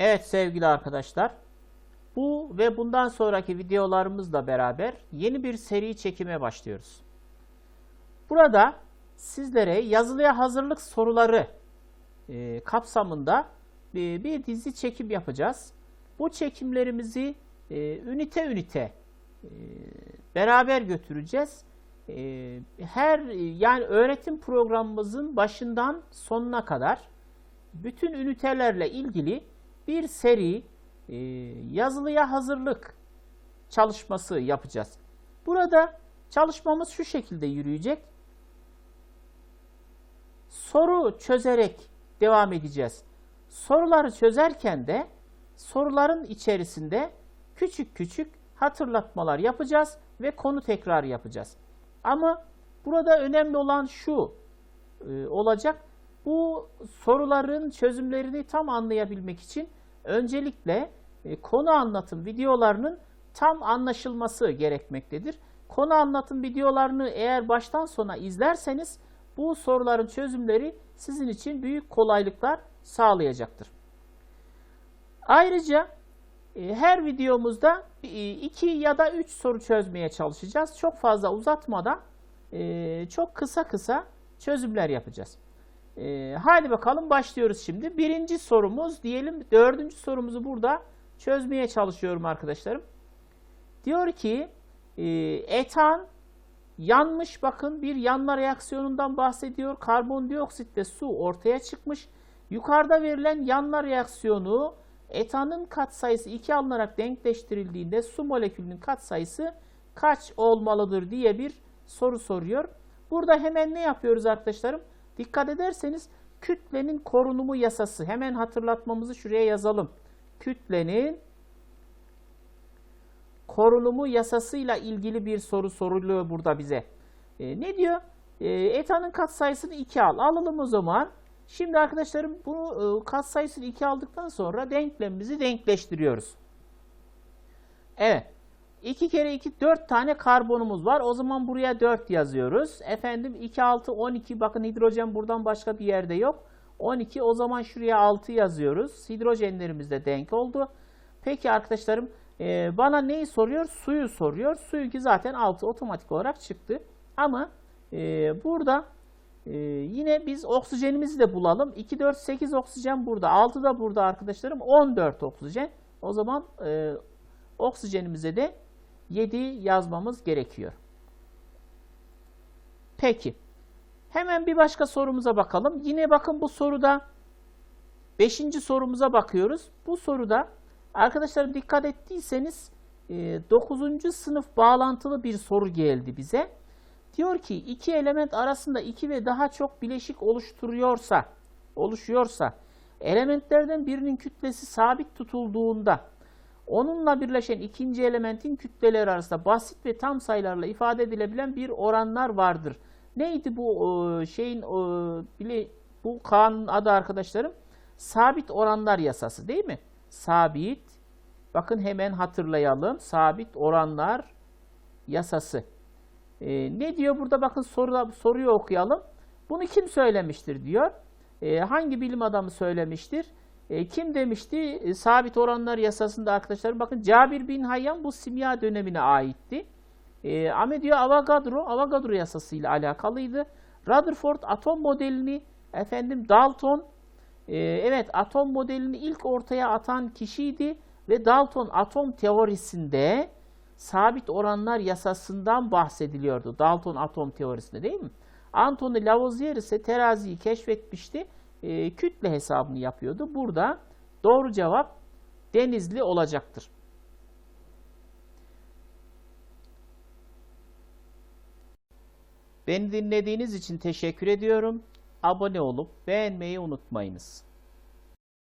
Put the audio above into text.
Evet sevgili arkadaşlar. Bu ve bundan sonraki videolarımızla beraber yeni bir seri çekime başlıyoruz. Burada sizlere yazılıya hazırlık soruları e, kapsamında bir, bir dizi çekim yapacağız. Bu çekimlerimizi e, ünite ünite e, beraber götüreceğiz. E, her yani öğretim programımızın başından sonuna kadar bütün ünitelerle ilgili bir seri e, yazılıya hazırlık çalışması yapacağız. Burada çalışmamız şu şekilde yürüyecek. Soru çözerek devam edeceğiz. Soruları çözerken de soruların içerisinde küçük küçük hatırlatmalar yapacağız ve konu tekrar yapacağız. Ama burada önemli olan şu e, olacak. Bu soruların çözümlerini tam anlayabilmek için öncelikle e, konu anlatım videolarının tam anlaşılması gerekmektedir. Konu anlatım videolarını eğer baştan sona izlerseniz bu soruların çözümleri sizin için büyük kolaylıklar sağlayacaktır. Ayrıca e, her videomuzda e, iki ya da üç soru çözmeye çalışacağız. Çok fazla uzatmadan e, çok kısa kısa çözümler yapacağız. E, haydi bakalım başlıyoruz şimdi. Birinci sorumuz diyelim dördüncü sorumuzu burada çözmeye çalışıyorum arkadaşlarım. Diyor ki e, etan yanmış bakın bir yanma reaksiyonundan bahsediyor. Karbondioksit ve su ortaya çıkmış. Yukarıda verilen yanma reaksiyonu etanın katsayısı 2 alınarak denkleştirildiğinde su molekülünün katsayısı kaç olmalıdır diye bir soru soruyor. Burada hemen ne yapıyoruz arkadaşlarım? Dikkat ederseniz kütlenin korunumu yasası. Hemen hatırlatmamızı şuraya yazalım. Kütlenin korunumu yasasıyla ilgili bir soru soruluyor burada bize. E, ne diyor? E, etanın katsayısını 2 al. Alalım o zaman. Şimdi arkadaşlarım bu e, katsayısını 2 aldıktan sonra denklemimizi denkleştiriyoruz. Evet. 2 kere 2 4 tane karbonumuz var. O zaman buraya 4 yazıyoruz. Efendim 2 6 12 bakın hidrojen buradan başka bir yerde yok. 12 o zaman şuraya 6 yazıyoruz. Hidrojenlerimiz de denk oldu. Peki arkadaşlarım e, bana neyi soruyor? Suyu soruyor. Suyu ki zaten 6 otomatik olarak çıktı. Ama e, burada e, yine biz oksijenimizi de bulalım. 2 4 8 oksijen burada. 6 da burada arkadaşlarım. 14 oksijen. O zaman e, oksijenimize de 7 yazmamız gerekiyor. Peki. Hemen bir başka sorumuza bakalım. Yine bakın bu soruda 5. sorumuza bakıyoruz. Bu soruda arkadaşlar dikkat ettiyseniz 9. sınıf bağlantılı bir soru geldi bize. Diyor ki iki element arasında iki ve daha çok bileşik oluşturuyorsa, oluşuyorsa elementlerden birinin kütlesi sabit tutulduğunda Onunla birleşen ikinci elementin kütleleri arasında basit ve tam sayılarla ifade edilebilen bir oranlar vardır. Neydi bu şeyin bu kanun adı arkadaşlarım? Sabit oranlar yasası değil mi? Sabit. Bakın hemen hatırlayalım. Sabit oranlar yasası. Ee, ne diyor burada? Bakın soru, soruyu okuyalım. Bunu kim söylemiştir diyor. Ee, hangi bilim adamı söylemiştir? E, kim demişti? E, sabit oranlar yasasında arkadaşlar bakın Cabir bin Hayyan bu simya dönemine aitti. E, ama diyor Avogadro, Avogadro yasasıyla alakalıydı. Rutherford atom modelini efendim Dalton e, evet atom modelini ilk ortaya atan kişiydi ve Dalton atom teorisinde sabit oranlar yasasından bahsediliyordu. Dalton atom teorisinde değil mi? Anthony Lavoisier ise teraziyi keşfetmişti e, kütle hesabını yapıyordu. Burada doğru cevap Denizli olacaktır. Beni dinlediğiniz için teşekkür ediyorum. Abone olup beğenmeyi unutmayınız.